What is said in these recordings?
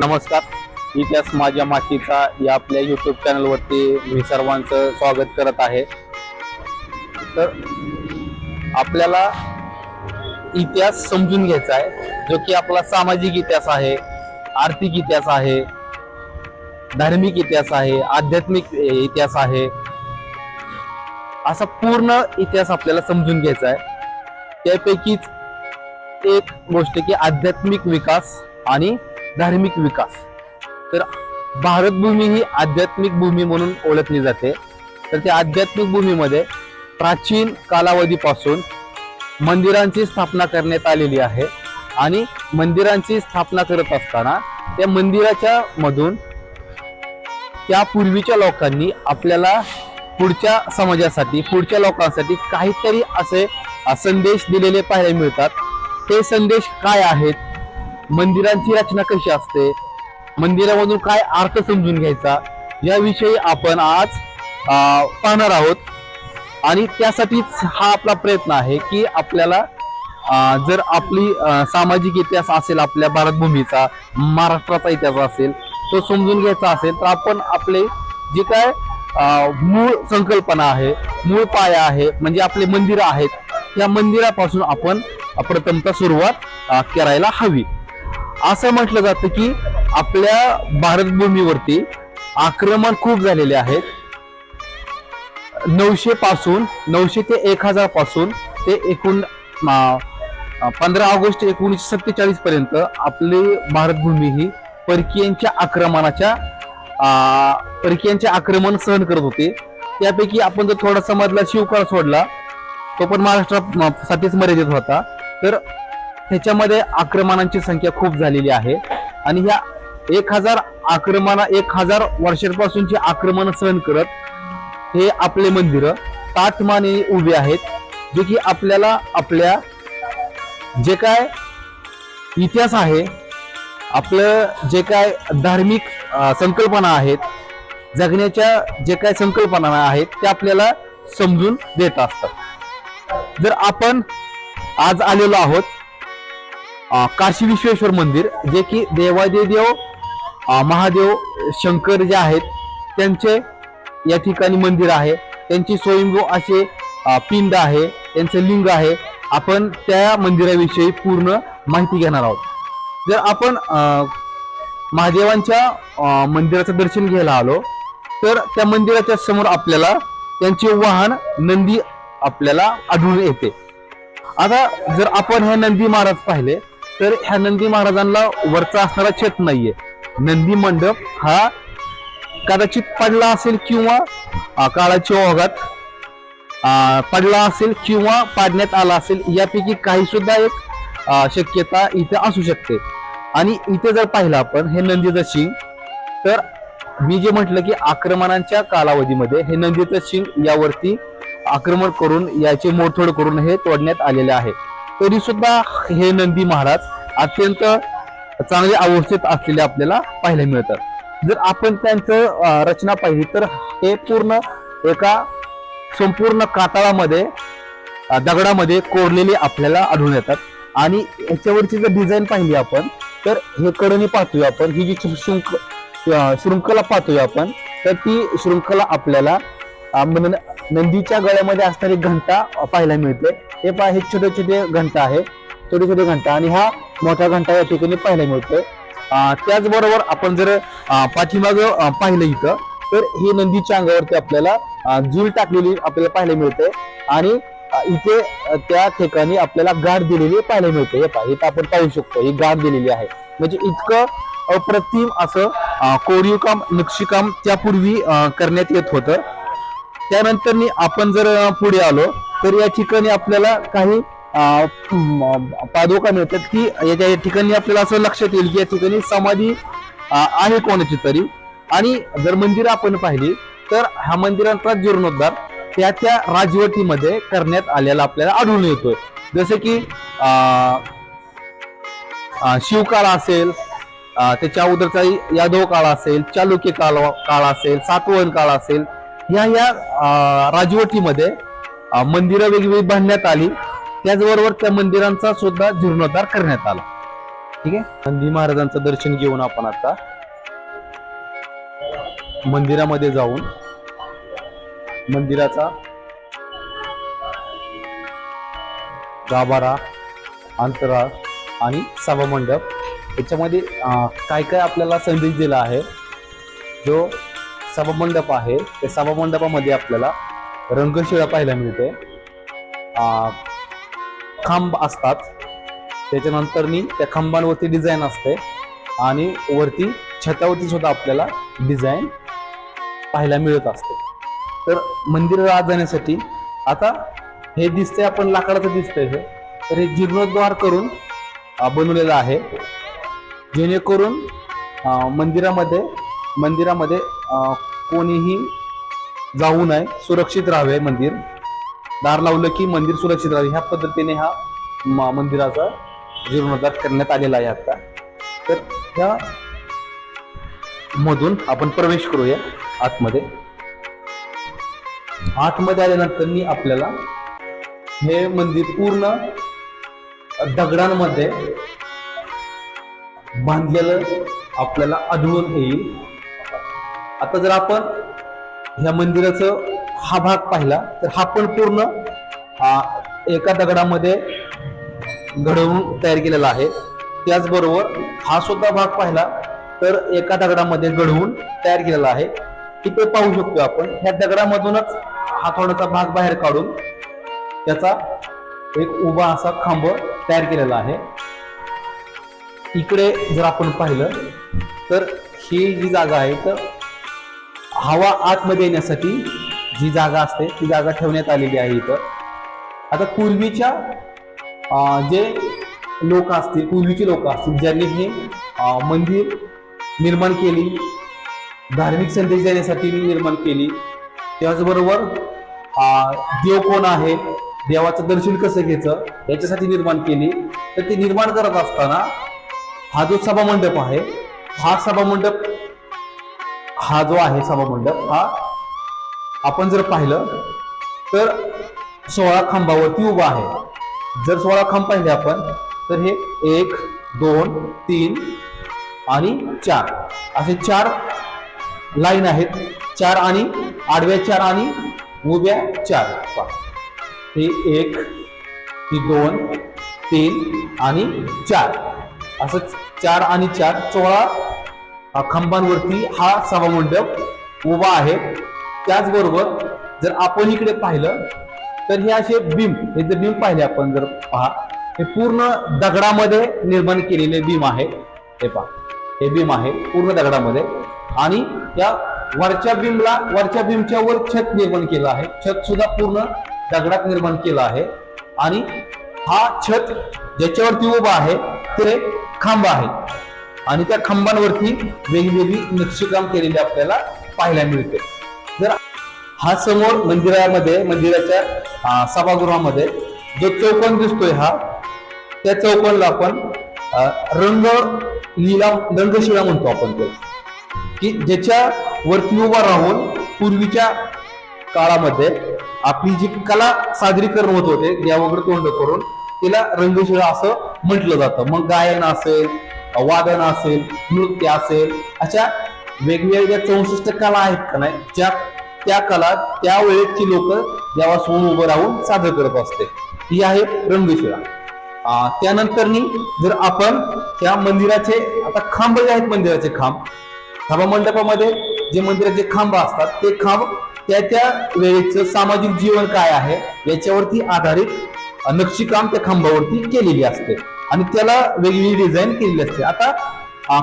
नमस्कार. इतिहास माझ्या मातीचा या आपल्या यूट्यूब चॅनलवरती मी सर्वांचं स्वागत करत आहे. तर आपल्याला इतिहास समजून घ्यायचा आहे जो की आपला सामाजिक इतिहास आहे आर्थिक इतिहास आहे धार्मिक इतिहास आहे आध्यात्मिक इतिहास आहे. असा पूर्ण इतिहास आपल्याला समजून घ्यायचा आहे. त्यापैकीच एक गोष्ट की आध्यात्मिक विकास आणि धार्मिक विकास. तर भारतभूमी ही आध्यात्मिक भूमी म्हणून ओळखली जाते. तर त्या आध्यात्मिक भूमीमध्ये प्राचीन कालावधीपासून मंदिरांची स्थापना करण्यात आलेली आहे आणि मंदिरांची स्थापना करत असताना त्या मंदिराच्या मधून त्या पूर्वीच्या लोकांनी आपल्याला पुढच्या समाजासाठी पुढच्या लोकांसाठी काहीतरी असे संदेश दिलेले पाहायला मिळतात. ते संदेश काय आहेत? मंदिरांची रचना कशी असते? मंदिरामधून काय अर्थ समजून घ्यायचा? याविषयी आपण आज पाहणार आहोत. आणि त्यासाठीच हा आपला प्रयत्न आहे की आपल्याला जर आपली सामाजिक इतिहास असेल आपल्या भारतभूमीचा महाराष्ट्राचा इतिहास असेल तो समजून घ्यायचा असेल तर आपण आपले जे काय मूळ संकल्पना आहे मूळ पाया आहे म्हणजे आपले मंदिरं आहेत त्या मंदिरापासून आपण प्रथमता सुरुवात करायला हवी. असं म्हटलं जातं की आपल्या भारतभूमीवरती आक्रमण खूप झालेले आहेत. नऊशे पासून नऊशे ते एक हजारपासून ते एकूण पंधरा ऑगस्ट एकोणीसशे सत्तेचाळीस पर्यंत आपली भारतभूमी ही परकीयांच्या आक्रमणाच्या परकीयांचे आक्रमण सहन करत होते. त्यापैकी आपण जर थोडासा मधला शिवकाळ सोडला तो पण महाराष्ट्रासाठीच मर्यादित होता. तर ह्याच्यामध्ये आक्रमणांची संख्या खूप झालेली आहे. आणि ह्या एक हजार आक्रमणा एक हजार वर्षांपासूनची आक्रमण सहन करत हे आपले मंदिरं ताटमाने उभे आहेत जे की आपल्याला आपल्या जे काय इतिहास आहे आपलं जे काय धार्मिक संकल्पना आहेत जगण्याच्या जे काय संकल्पना आहेत त्या आपल्याला समजून देत असतात. जर आपण आज आलेलो आहोत काशी विश्वेश्वर मंदिर जे की देवादेदेव देव महादेव शंकर जे आहेत त्यांचे या ठिकाणी मंदिर आहे. त्यांची स्वयंभू असे पिंड आहे त्यांचं लिंग आहे. आपण त्या मंदिराविषयी पूर्ण माहिती घेणार आहोत. जर आपण महादेवांच्या मंदिराचं दर्शन घ्यायला आलो तर त्या मंदिराच्या समोर आपल्याला त्यांचे वाहन नंदी आपल्याला आढळून येते. आता जर आपण हे नंदी महाराज पाहिले तर ह्या नंदी महाराजांना वरचा असणारा छत नाहीये. नंदी मंडप हा कदाचित पडला असेल किंवा काळाच्या ओघात पडला असेल किंवा पाडण्यात आला असेल यापैकी काही सुद्धा एक शक्यता इथे असू शकते. आणि इथे जर पाहिलं आपण हे नंदीचं शिंग तर मी जे म्हटलं की आक्रमणांच्या कालावधीमध्ये हे नंदीचं शिंग यावरती आक्रमण करून याचे मोडतोड करून हे तोडण्यात आलेले आहे. तरी सुद्धा हे नंदी महाराज अत्यंत चांगले अवस्थेत असलेले आपल्याला पाहायला मिळतात. जर आपण त्यांचं रचना पाहिली तर हे पूर्ण एका संपूर्ण कातळामध्ये दगडामध्ये कोरलेले आपल्याला आढळून येतात. आणि याच्यावरची जर डिझाईन पाहिली आपण तर हे कडणी पाहतोय आपण. ही जी शृंख शृंखला पाहतोय आपण तर ती शृंखला आपल्याला म्हणजे नंदीच्या गळ्यामध्ये असणारी घंटा पाहायला मिळते. हे पहा हे छोटे छोटे घंटा आहे. छोटे छोटे घंटा आणि हा मोठा घंटा या ठिकाणी पाहायला मिळतोय. त्याचबरोबर आपण जर पाठीमाग पाहिलं इथं तर हे नंदीच्या अंगावरती आपल्याला जुल टाकलेली आपल्याला पाहायला मिळते. आणि इथे त्या ठिकाणी आपल्याला गाठ दिलेली पाहायला मिळते. हे पहा इथं आपण पाहू शकतो. ही गाठ दिलेली आहे. म्हणजे इतकं अप्रतिम असं कोरीव काम नक्षीकाम त्यापूर्वी करण्यात येत होतं. त्यानंतर आपण जर पुढे आलो तर या ठिकाणी आपल्याला काही अ, पादुका मिळतात की याच्या या ठिकाणी आपल्याला असं लक्षात येईल की या ठिकाणी समाधी आहे कोणाची तरी. आणि जर मंदिर आपण पाहिली तर हा मंदिरांचा जीर्णोद्धार त्या त्या राजवटीमध्ये करण्यात आलेला आपल्याला आढळून येतोय. जसं की शिवकाळ असेल त्याच्या अगोदरचा यादव काळ असेल चालुक्य काळ काळ असेल सातवहन काळ असेल या या राजवटीमध्ये मंदिरं वेगवेगळी बांधण्यात आली. त्याचबरोबर त्या मंदिरांचा सुद्धा जीर्णोद्धार करण्यात आला. ठीक आहे? नंदी महाराजांचं दर्शन घेऊन आपण आता मंदिरामध्ये जाऊन मंदिराचा गाभारा अंतराळ आणि सभामंडप याच्यामध्ये काय काय आपल्याला संदेश दिला आहे? जो सभामंडप आहे. त्या सभामंडपामध्ये आपल्याला रंगशिळा पाहायला मिळते. अं, खांब असतात. त्याच्यानंतर मी त्या खांबांवरती डिझाईन असते. आणि वरती छतावरती सुद्धा आपल्याला डिझाईन पाहायला मिळत असते. तर मंदिराला आत जाण्यासाठी आता हे दिसतंय आपण लाकडाचं दिसतंय हे. तर हे जीर्णोद्धार करून बनवलेलं आहे. जेणेकरून मंदिरामध्ये मंदिरामध्ये कोणीही जाऊ नये सुरक्षित राहावे मंदिर. दार लावलं की मंदिर सुरक्षित राहावे. ह्या पद्धतीने हा मंदिराचा जीर्णोद्धार करण्यात आलेला आहे आता. तर ह्या मधून आपण प्रवेश करूया आतमध्ये. आतमध्ये आल्यानंतर मी आपल्याला हे मंदिर पूर्ण दगडांमध्ये बांधलेलं आपल्याला आढळून येईल. आता जर आपण ह्या मंदिराचं हा भाग पाहिला तर हा पण पूर्ण एका दगडामध्ये घडवून तयार केलेला आहे. त्याचबरोबर हा सुद्धा भाग पाहिला तर एका दगडामध्ये घडवून तयार केलेला आहे. तिथे पाहू शकतो आपण ह्या दगडामधूनच हा थोडासा भाग बाहेर काढून त्याचा एक उभा असा खांब तयार केलेला आहे. इकडे जर आपण पाहिलं तर ही जी जागा आहे तर हवा आतमध्ये येण्यासाठी जी जागा असते ती जागा ठेवण्यात आलेली आहे इथं. आता पूर्वीच्या जे लोक असतील पूर्वीचे लोक असतील ज्यांनी हे मंदिर निर्माण केली धार्मिक संदेश देण्यासाठी निर्माण केली त्याचबरोबर देव कोण आहे देवाचं दर्शन कसं घ्यायचं याच्यासाठी निर्माण केली. तर ते निर्माण करत असताना हा जो सभामंडप आहे हा सभामंडप हा जो आहे सभामंडप हा आपण जर पाहिलं तर सोळा खांबावरती उभा आहे. जर सोळा खांब पाहिले आपण तर हे एक दोन तीन आणि चार. असे चार लाईन आहेत. चार आणि आडव्या चार आणि उभ्या चार. हे एक ही दोन तीन आणि चार. असं चार आणि चार सोळा खांबांवरती हा सभामंडप उभा आहे. त्याचबरोबर जर आपण इकडे पाहिलं तर हे असे बीम हे जर बीम पाहिले आपण जर पहा हे पूर्ण दगडामध्ये निर्माण केलेले बीम आहे. हे पहा हे बीम आहे पूर्ण दगडामध्ये. आणि या वरच्या बीमला वरच्या बीमच्या वर छत निर्माण केलं आहे. छत सुद्धा पूर्ण दगडात निर्माण केलं आहे. आणि हा छत ज्याच्यावरती उभा आहे ते खांब आहे. आणि त्या खांबांवरती वेगवेगळी नक्षीकाम केलेली आपल्याला पाहायला मिळते. जर हा समोर मंदिरामध्ये मंदिराच्या सभागृहामध्ये जो चौकोन दिसतोय हा त्या चौकोनला आपण रंग लिला रंगशिळा म्हणतो आपण ते की ज्याच्या वरती उभा राहून पूर्वीच्या काळामध्ये आपली जी कला सादरीकरण होत होते देवाकडे तोंड करून तिला रंगशिळा असं म्हटलं जातं. मग गायन असेल वादन असेल नृत्य असेल अशा वेगवेगळ्या चौसष्ट कला आहेत का नाही ज्या त्या कला त्या वेळेची लोक देवासमोर उभं राहून सादर करत असते. ही आहे रंगशिळा. त्यानंतरनी जर आपण त्या मंदिराचे आता खांब जे आहेत मंदिराचे खांब सभामंडपामध्ये जे मंदिराचे खांब असतात ते खांब त्या त्या वेळेचं सामाजिक जीवन काय आहे याच्यावरती आधारित नक्षीकाम त्या खांबावरती केलेली असते. आणि त्याला वेगवेगळी डिझाईन केलेली असते. आता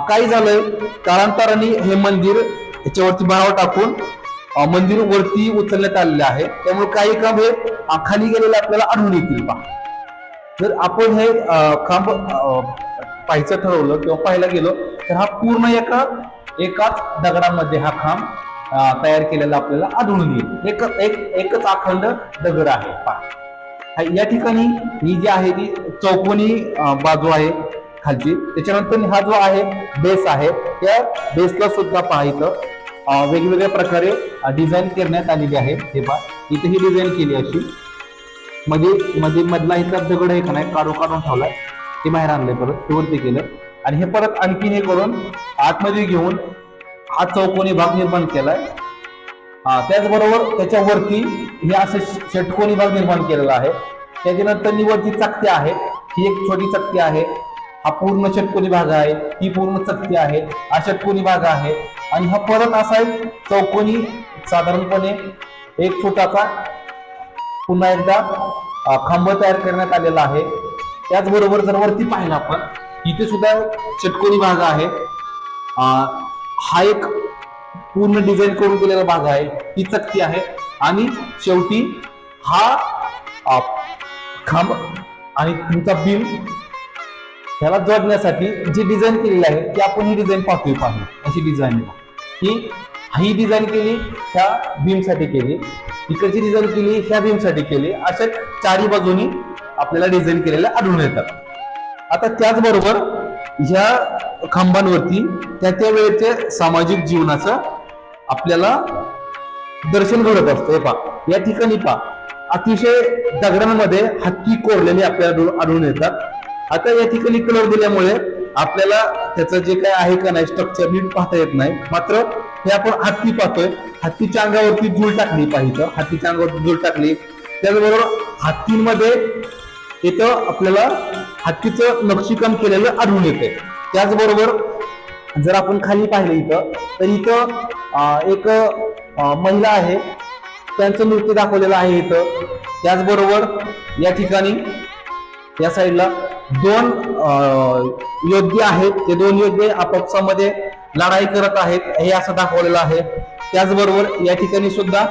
काय झालंय? कालांतराने हे मंदिर याच्यावरती बनाव टाकून मंदिर वरती उचलण्यात आलेले आहे. त्यामुळे काही खांब हे खाली गेलेले आपल्याला आढळून येतील पहा. जर आपण हे खांब पाहायचं ठरवलं किंवा पाहायला गेलो तर हा पूर्ण एका एकाच दगडामध्ये हा खांब तयार केलेला आपल्याला आढळून येईल. एक एक एकच अखंड दगड आहे. पहा. या ठिकाणी ही जी आहे ती चौकोनी बाजू आहे खालची. त्याच्यानंतर हा जो आहे बेस आहे. त्या बेसला सुद्धा पहा इथं वेगवेगळ्या प्रकारे डिझाईन करण्यात आलेली आहे. हे पहा इथे ही डिझाईन केली अशी. मध्ये मध्ये मधला इथला दगड आहे का नाही काढून काढून ठेवलाय. ते बाहेर आणलंय परत ते वरती केलं. आणि हे परत आणखीन हे करून आतमध्ये घेऊन हा चौकोनी भाग निर्माण केलाय. त्याचबरोबर त्याच्यावरती हे असं षटकोनी भाग निर्माण केलेला आहे. त्याच्यानंतर निवरती चकती आहे. ही एक छोटी चकती आहे. हा पूर्ण षटकोनी भाग आहे. ही पूर्ण चकती आहे. हा षटकोनी भाग आहे. आणि हा परत असा एक चौकोनी साधारणपणे एक फुटाचा पुन्हा एकदा खांब तयार करण्यात आलेला आहे. त्याचबरोबर जर वरती पाहिलं आपण इथे सुद्धा षटकोनी भाग आहे. हा एक पूर्ण डिझाईन करून दिलेला भाग आहे. ही चकती आहे. आणि शेवटी हा खांब आणि तुमचा बीम ह्याला जोडण्यासाठी जी डिझाईन केलेली आहे ती आपण ही डिझाईन पाहतोय पाहू अशी डिझाईन ही ही डिझाईन केली ह्या बीमसाठी केली. इकडची डिझाईन केली ह्या बीमसाठी केली. अशा चारी बाजूनी आपल्याला डिझाईन केलेल्या आढळून येतात. आता त्याचबरोबर ह्या खांबांवरती त्या त्या वेळेचे सामाजिक जीवनाचं आपल्याला दर्शन घडत असतं. हे पहा. या ठिकाणी पहा. अतिशय दगडांमध्ये हत्ती कोरलेले आपल्याला आढळून- येतात. आता या ठिकाणी कलर दिल्यामुळे आपल्याला त्याचं जे काय आहे का नाही स्ट्रक्चर नीट पाहता येत नाही. मात्र हे आपण हत्ती पाहतोय. हत्तीच्या अंगावरती धूळ टाकली पाहिजे हत्तीच्या अंगावरती धूळ टाकली. त्याचबरोबर हत्तींमध्ये इथं आपल्याला हत्तीचं नक्षीकाम केलेलं आढळून येते त्याचबरोबर जर आपण खाली पाहिलं इथं तर इथं एक महिला आहे. त्यांचं नृत्य दाखवलेलं आहे इथं. त्याचबरोबर या ठिकाणी या साईडला दोन योद्धे आहेत. ते दोन योद्धे आपापसामध्ये लढाई करत आहेत. हे असं दाखवलेलं आहे. त्याचबरोबर या ठिकाणी सुद्धा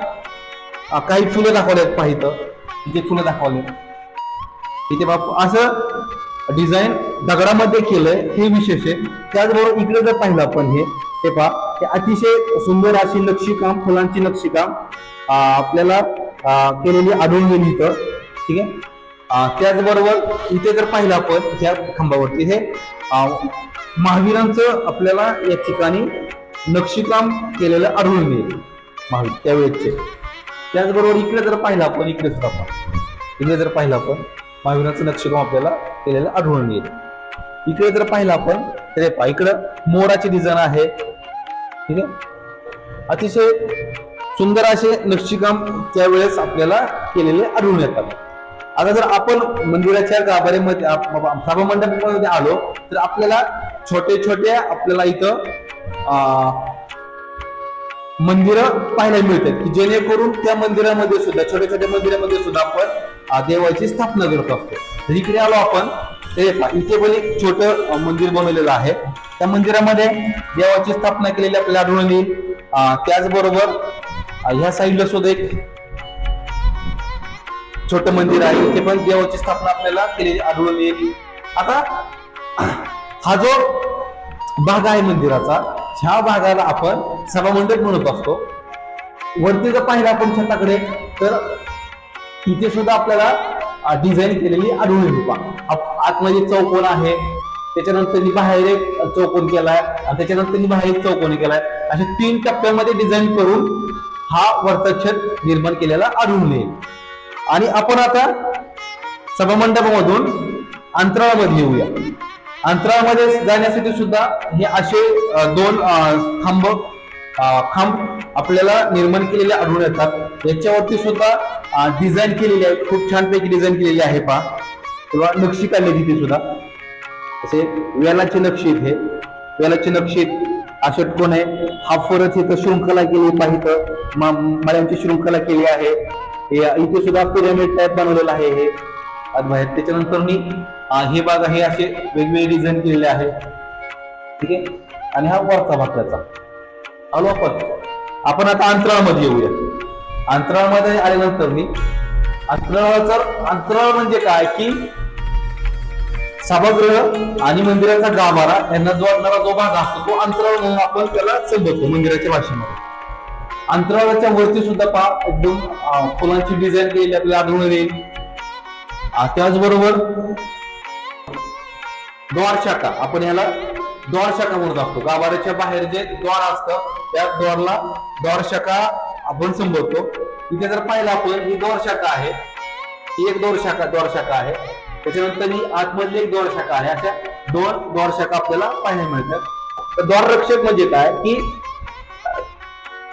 काही फुलं दाखवले आहेत पाहिजे इथे फुलं दाखवले इथे बाप असं डिझाईन दगडामध्ये केलंय हे विशेष आहे. त्याचबरोबर इकडे जर पाहिलं आपण हे हे पहा हे अतिशय सुंदर अशी नक्षीकाम फुलांची नक्षीकाम अं, आपल्याला केलेली आढळून गेली इथं. ठीक आहे? त्याचबरोबर इथे जर पाहिलं आपण ह्या खांबावरती हे अं, महावीरांचं आपल्याला या ठिकाणी नक्षीकाम केलेलं आढळून येईल. महावीर त्यावेळेचे त्याचबरोबर इकडे जर पाहिलं आपण इकडे सुद्धा आपण इकडे जर पाहिलं आपण महावीराचं नक्षीकाम आपल्याला केलेलं आढळून येईल. इकडे जर पाहिलं आपण तर पहा इकडं मोराची डिझाईन आहे. ठीक आहे? अतिशय सुंदर असे नक्षीकाम त्यावेळेस आपल्याला केलेले आढळून येतात. आता जर आपण मंदिराच्या गाभाऱ्यामध्ये सभामंडपामध्ये आलो तर आपल्याला छोटे छोटे आपल्याला इथं मंदिरं पाहायला मिळतात. की जेणेकरून त्या मंदिरामध्ये सुद्धा छोट्या छोट्या मंदिरामध्ये सुद्धा आपण देवाची स्थापना करत असतो. तर इकडे आलो आपण. इथे पण एक छोट मंदिर बनवलेलं आहे. त्या मंदिरामध्ये देवाची स्थापना केलेली आपल्याला आढळून येईल. त्याचबरोबर ह्या साईडला सुद्धा एक छोट मंदिर आहे. इथे पण देवाची स्थापना आपल्याला केलेली आढळून येईल. आता हा जो भाग आहे मंदिराचा ह्या भागाला आपण सभामंडप म्हणत असतो. वरती जर पाहिलं आपण छताकडे तर इथे सुद्धा आपल्याला डिझाईन केलेली आढळून येते पहा. आतमध्ये चौकोन आहे त्याच्यानंतर बाहेर एक चौकोन केलाय आणि त्याच्यानंतर बाहेर एक चौकोन केलाय. अशा तीन टप्प्यामध्ये डिझाईन करून हा वरचा छत निर्माण केलेला आढळून येईल. आणि आपण आता सभामंडपामधून अंतराळामध्ये येऊया. अंतरामध्ये जाण्यासाठी सुद्धा हे असे दोन खांब खांब आपल्याला निर्माण केलेले आढळून येतात. याच्यावरती सुद्धा डिझाईन केलेली आहे. खूप छानपैकी डिझाईन केलेली आहे पहा. किंवा नक्षी काढली तिथे सुद्धा. असे वेलाची नक्षी इथे वेलाची नक्षी अषटकोन आहे? हा फरत इथं शृंखला केली पाहिजे मळ्यांची शृंखला केली आहे. इथे सुद्धा पिरामिड टाईप बनवलेलं आहे हे. त्याच्यानंतर मी हे भाग हे असे वेगवेगळे डिझाईन केलेले आहे ठीक आहे? आणि हा वरचा भाग त्याचा आलो आपण. आपण आता अंतराळमध्ये येऊया. अंतराळमध्ये आल्यानंतर मी अंतराळाचा अंतराळ म्हणजे काय? की सभागृह आणि मंदिराचा गाभारा यांना जोडणारा जो भाग असतो तो अंतराळ म्हणून आपण त्याला संबोधतो मंदिराच्या भाषेमध्ये. अंतराळाच्या वरती सुद्धा पहा एकदम फुलांची डिझाईन केली आपल्याला आढळून येईल. त्याचबरोबर द्वार शाखा. आपण याला द्वार शाखा म्हणत असतो गाभाऱ्याच्या बाहेर जे द्वार असतं त्या द्वारला द्वार शाखा आपण संबोधतो. इथे जर पाहिलं आपण ही द्वार शाखा आहे. ही एक द्वारशाखा शाखा द्वार शाखा आहे. त्याच्यानंतर ही आतमधली एक द्वार शाखा आहे. अशा दोन द्वारशाखा आपल्याला पाहायला मिळतात. तर द्वाररक्षक म्हणजे काय? की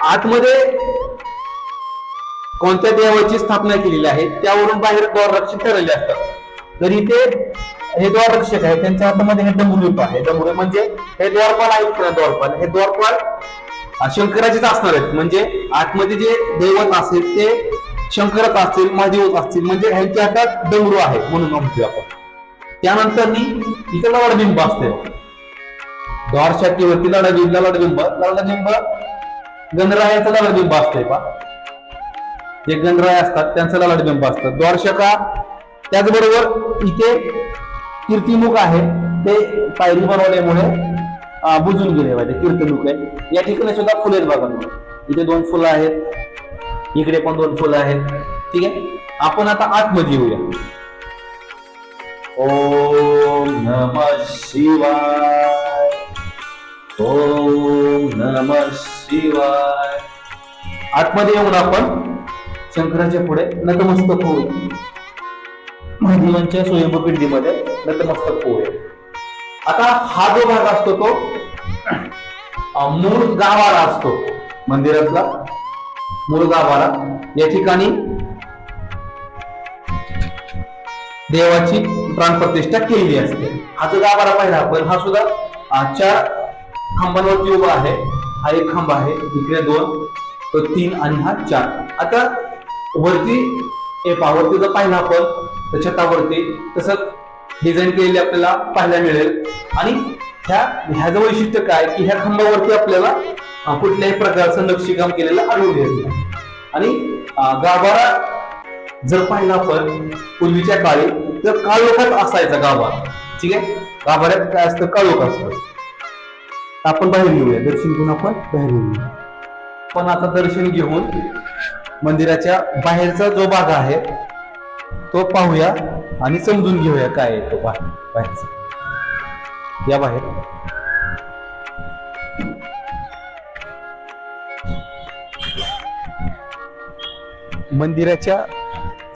आतमध्ये कोणत्या देवाची स्थापना केलेली आहे त्यावरून बाहेर द्वाररक्षक ठरलेले असतात. तर इथे हे द्वाररक्षक आहे त्यांच्या हातामध्ये हे डमरू आहे. डमरू म्हणजे हे द्वारपाल आहेत द्वारपाल? हे द्वारपाल शंकराचेच असणार आहेत. म्हणजे आतमध्ये जे दैवत असेल ते शंकरच असतील महादेवच असतील. म्हणजे ह्यांच्या हातात डमरू आहे म्हणून म्हणतोय आपण. त्यानंतर इथे लवडबिंब असते द्वारशाखेवरती लढबिंब लडबिंब लडबिंब गणरायाचं लडबिंब असते पा जे गणराय असतात त्यांचं लडबिंब असतं. द्वारशाखा त्याचबरोबर इथे कीर्तिमुख आहे. ते पायरी बनवल्यामुळे बुजून गेले पाहिजे कीर्तिमुख आहे. या ठिकाणी सुद्धा फुले आहेत बघा. इथे दोन फुलं आहेत. इकडे पण दोन फुलं आहेत. ठीक आहे? आपण आता आतमध्ये येऊया. ओम नम शिवाय. ओम नम शिवाय. आतमध्ये येऊन आपण शंकराच्या पुढे नतमस्तक होऊ. महादेवांच्या स्वयंभू पिंडीमध्ये नतमस्तक होऊया. आता हा जो भाग असतो तो मूळ गाभारा असतो. मंदिरातला मूळ गाभारा. या ठिकाणी देवाची प्राणप्रतिष्ठा केलेली असते. हा जो गाभारा पाहिला आपण हा सुद्धा चार खांबांवरती उभा आहे. हा एक खांब आहे. इकडे दोन तो तीन आणि हा चार. आता वरती हे पावरती जर पाहिला आपण छतावरती तसंच डिझाईन केलेली आपल्याला पाहायला मिळेल. आणि ह्या ह्याचं वैशिष्ट्य काय? की ह्या खांबावरती आपल्याला कुठल्याही प्रकारचं नक्षीकाम केलेलं आढळून येत नाही. आणि गाभारा जर पाहिलं आपण पूर्वीच्या काळी तर काळोखात असायचा गाभारा ठीक आहे? गाभाऱ्यात काय असतं? काळोख असतं. आपण बाहेर येऊया. दर्शन घेऊन आपण बाहेर येऊया. पण आता दर्शन घेऊन मंदिराच्या बाहेरचा जो भाग आहे तो पाहूया आणि समजून घेऊया काय आहे तो बाहेर या बाहेर. मंदिराच्या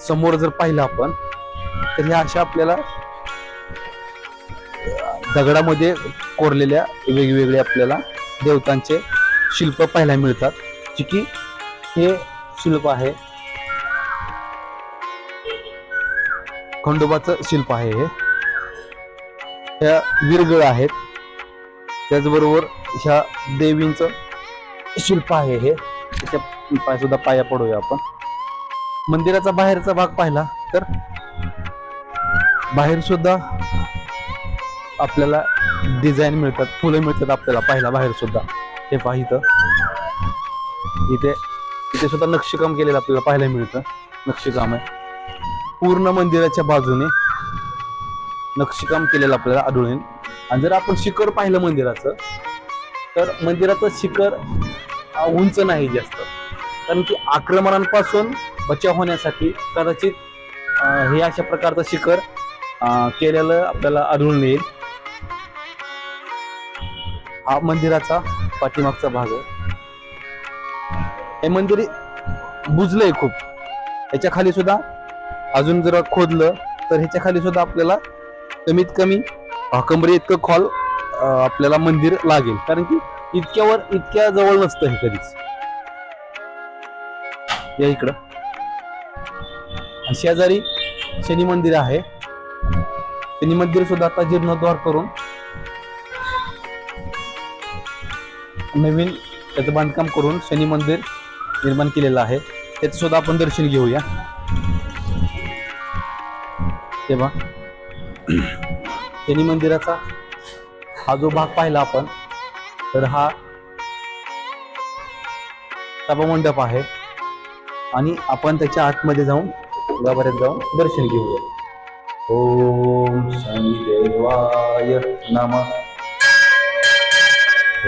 समोर जर पाहिलं आपण तर ह्या अशा आपल्याला दगडामध्ये कोरलेल्या वेगवेगळे आपल्याला देवतांचे शिल्प पाहायला मिळतात. जे की हे शिल्प आहे. खंडोबाचं शिल्प आहे हे. ह्या विरगळ आहेत. त्याचबरोबर ह्या देवींचं शिल्प आहे हे. त्याच्या पाय सुद्धा पाया पडूया आपण. मंदिराचा बाहेरचा भाग पाहिला तर बाहेर सुद्धा आपल्याला डिझाईन मिळतात फुलं मिळतात आपल्याला पाहिला बाहेर सुद्धा. हे पहा इथे इथे सुद्धा नक्षीकाम केलेलं आपल्याला पाहायला मिळतं. नक्षीकाम आहे. पूर्ण मंदिराच्या बाजूने नक्षीकाम केलेलं आपल्याला आढळून येईल आणि जर आपण शिखर पाहिलं मंदिराचं तर मंदिराचं शिखर उंच नाही जास्त. कारण की आक्रमणांपासून बचाव होण्यासाठी कदाचित हे अशा प्रकारचं शिखर केलेलं आपल्याला आढळून येईल. हा मंदिराचा पाठीमागचा भाग आहे. हे मंदिर बुजलंय खूप. याच्या खाली सुद्धा अजून जर खोदलं तर ह्याच्या खाली सुद्धा आपल्याला कमीत कमी अं, कमरे इतकं खोल आपल्याला मंदिर लागेल. कारण की इतक्यावर इतक्या जवळ नसतं हे कधीच. या इकडं. शेजारी शनी मंदिर आहे. शनी मंदिर सुद्धा आता जीर्णोद्धार करून नवीन त्याचं बांधकाम करून शनी मंदिर निर्माण केलेलं आहे. त्याचं सुद्धा आपण दर्शन घेऊया. तेव्हा. शनी मंदिराचा हा जो भाग पाहिला आपण तर हा सभामंडप आहे. आणि आपण त्याच्या आतमध्ये जाऊन गाभाऱ्यात जाऊन दर्शन घेऊया. ओम शनी देवाय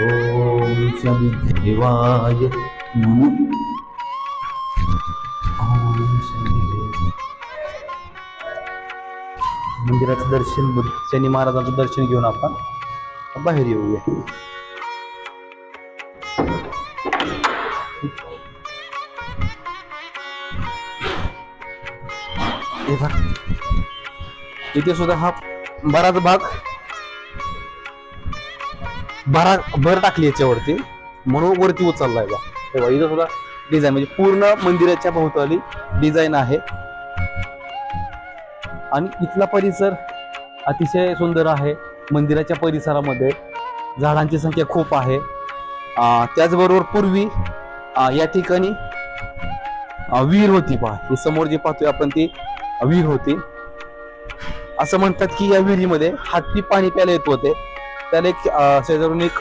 ओम शनी देवाय ओम शनी मंदिराचं दर्शन शनी महाराजांचं दर्शन घेऊन आपण बाहेर येऊया. इथे सुद्धा हा बराच भाग भरा भर टाकली याच्यावरती. म्हणून वरती उचललाय बा तेव्हा इथं सुद्धा डिझाईन म्हणजे पूर्ण मंदिराच्या भोवताली डिझाईन आहे. आणि इथला परिसर अतिशय सुंदर आहे. मंदिराच्या परिसरामध्ये झाडांची संख्या खूप आहे. त्याचबरोबर पूर्वी या ठिकाणी विहीर होती पहा. ही समोर जी पाहतोय आपण ती विहीर होती. असं म्हणतात की या विहिरीमध्ये हत्ती पाणी प्यायला येत होते. त्याला एक शेजारून एक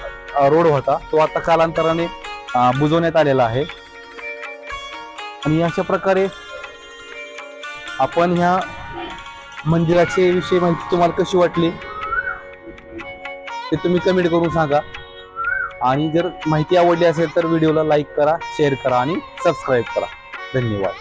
रोड होता. तो आता कालांतराने बुजवण्यात आलेला आहे. आणि अशा प्रकारे आपण ह्या मंदिराचे विषयी माहिती तुम्हाला कशी वाटली ते तुम्ही कमेंट करून सांगा. आणि जर माहिती आवडली असेल तर व्हिडिओला लाईक करा शेअर करा आणि सबस्क्राईब करा. धन्यवाद.